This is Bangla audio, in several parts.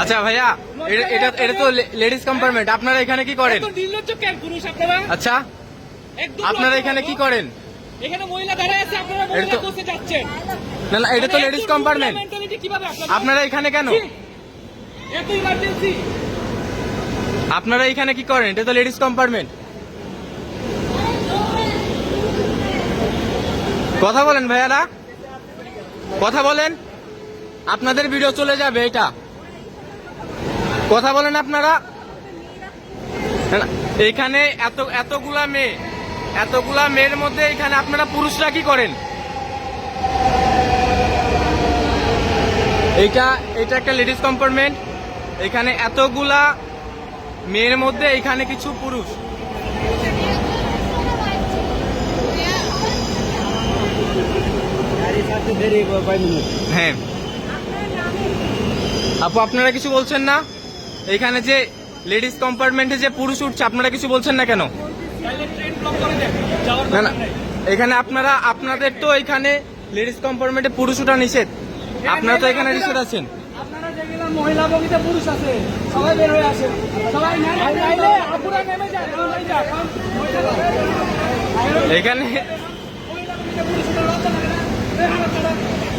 আচ্ছা ভাইয়া এটা- এটা এটা তো লেডিস কম্পার্টমেন্ট আপনারা এখানে কি করেন? আচ্ছা আপনারা এখানে কি করেন? এখানে মহিলা দাঁড়ায় আছে আপনারা মহিলা তো- যাচ্ছেন। না না এটা তো মানে লেডিস কম্পার্টমেন্ট কীভাবে আপনারা এখানে কেন? এত ইমার্জেন্সি আপনারা এখানে কি করেন? এটা তো লেডিস কম্পার্টমেন্ট কথা বলেন ভাইয়ারা। কথা বলেন। আপনাদের ভিডিও চলে যাবে এটা। কথা বলেন আপনারা। এখানে এত, এতগুলা মেয়ে, এতগুলা মেয়ের মধ্যে এখানে আপনারা পুরুষরা কি করেন? এইটা এটা একটা লেডিস কম্পার্টমেন্ট এখানে এতগুলা মেয়ের মধ্যে এখানে কিছু পুরুষ। হ্যাঁ। আপু আপনারা কিছু বলছেন না? এখানে যে লেডিস কম্পার্টমেন্টে যে পুরুষ উঠছে আপনারা কিছু বলছেন না কেন? না না এখানে আপনারা আপনাদের তো এখানে লেডিস কম্পার্টমেন্টে পুরুষ উঠা নিষেধ। আপনারা তো এখানে নিষেধ আছেন। আপনারা যেগুলো মহিলা বগিতে পুরুষ আছে সবাই বের হয়ে আসে। সবাই নেমে যায়। এখন এই যা, এখন মহিলা বগিতে এখানে পুরুষ উঠে লজ্জা লাগে না? এই হারাম ছাড়া। এগুলো বের হয়ে যায়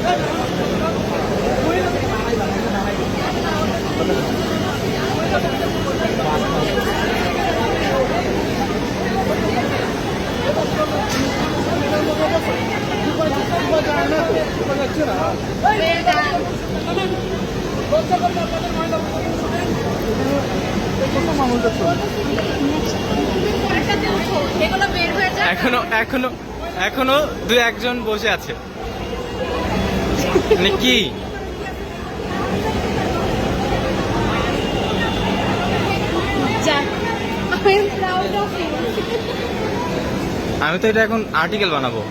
এখনও এখনও এখনও দু একজন বসে আছে। মানে কি? যাক I am proud of you আমি তো এটা এখন আর্টিকেল বানাবো।